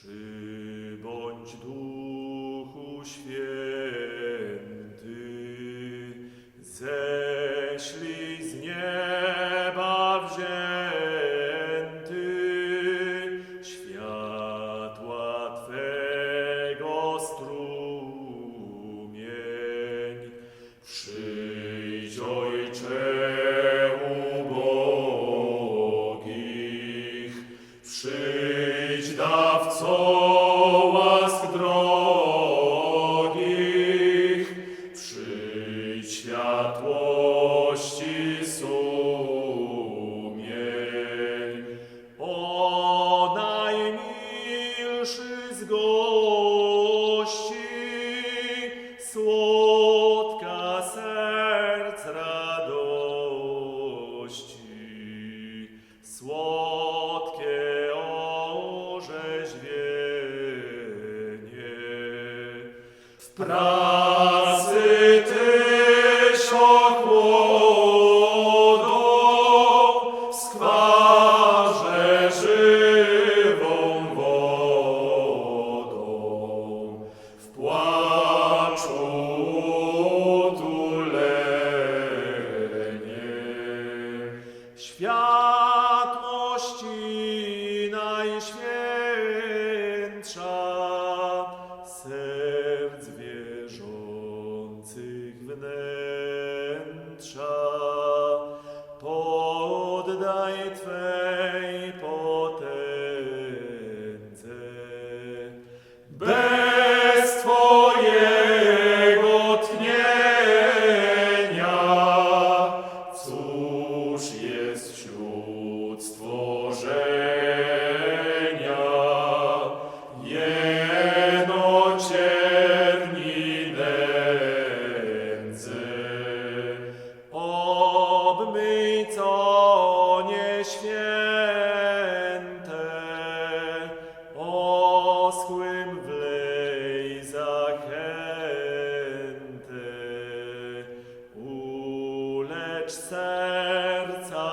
Przybądź Duchu Święty, ześlij z nieba wzięty światła Twego strumień. Przyjdź Ojcze, Oh. Pra wnętrza, poddaj Twe. obmyj co nieświęte, oschłym wlej zachęty, ulecz serca.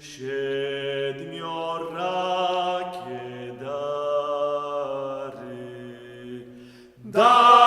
siedmiorakie dary. dary.